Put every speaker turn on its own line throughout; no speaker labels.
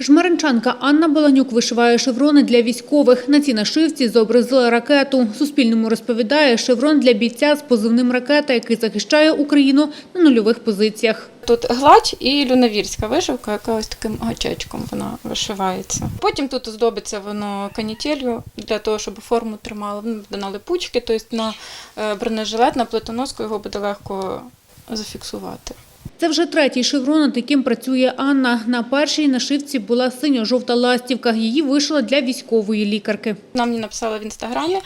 Жмеренчанка Анна Баланюк вишиває шеврони для військових. На цій нашивці зобразила ракету. Суспільному розповідає, шеврон для бійця з позивним «Ракета», який захищає Україну на нульових позиціях.
Тут гладь і люнавірська вишивка, яка ось таким гачечком вона вишивається. Потім тут здобиться воно канітелью для того, щоб форму тримало. Ну, на липучки, тобто на е, бронежилет, на плитоноску його буде легко зафіксувати.
Це вже третій шеврон, над яким працює Анна. На першій нашивці була синьо-жовта ластівка. Її вишила для військової лікарки.
Нам написала в інстаграмі,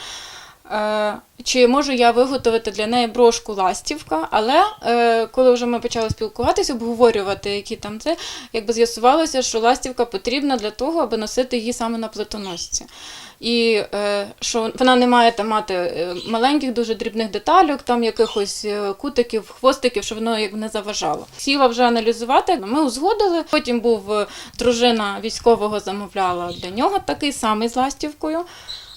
чи можу я виготовити для неї брошку ластівка, але е, коли вже ми почали спілкуватися, обговорювати, які там це, якби з'ясувалося, що ластівка потрібна для того, аби носити її саме на плитоносці. І е, що вона не має там мати е, маленьких, дуже дрібних детальок, там якихось е, кутиків, хвостиків, щоб воно як не заважало. Сіла вже аналізувати. Ми узгодили. Потім був е, дружина військового замовляла для нього такий самий з ластівкою.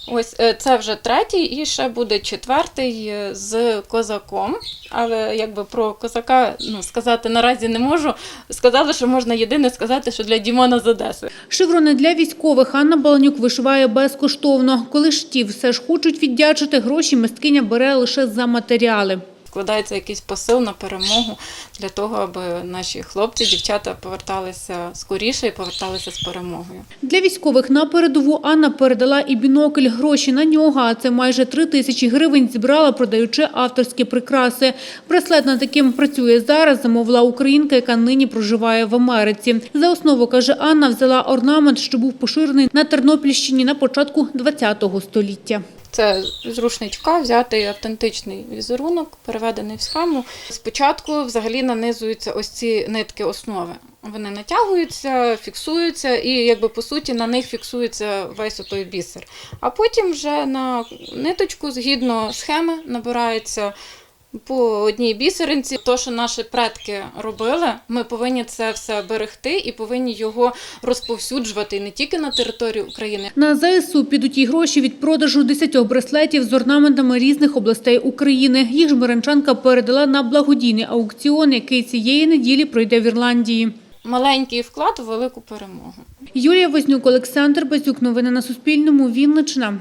Ось е, це вже третій, і ще буде четвертий е, з козаком. Але якби про козака ну, сказати наразі не можу. Сказали, що можна єдине сказати, що для Дімона з Одеси.
Шеврони для військових Анна Баланюк вишиває безкоштовно. Коли ж ті все ж хочуть віддячити, гроші мисткиня бере лише за матеріали.
Вкладається якийсь посил на перемогу для того, аби наші хлопці, дівчата поверталися скоріше і поверталися з перемогою.
Для військових на передову Анна передала і бінокль. Гроші на нього, а це майже три тисячі гривень, зібрала, продаючи авторські прикраси. Браслет над таким працює зараз, замовила українка, яка нині проживає в Америці. За основу, каже Анна, взяла орнамент, що був поширений на Тернопільщині на початку ХХ століття.
Це з рушничка взятий автентичний візерунок, переведений в схему. Спочатку взагалі нанизуються ось ці нитки основи. Вони натягуються, фіксуються, і якби по суті на них фіксується весь отой бісер. А потім вже на ниточку згідно схеми набирається по одній бісеринці. То, що наші предки робили, ми повинні це все берегти і повинні його розповсюджувати не тільки на території України,
На ЗСУ підуть і гроші від продажу 10 браслетів з орнаментами різних областей України. Їх жмеренчанка передала на благодійний аукціон, який цієї неділі пройде в Ірландії.
маленький вклад у велику перемогу.
Юлія Вознюк, Олександр Базюк. Новини на Суспільному. Вінниччина.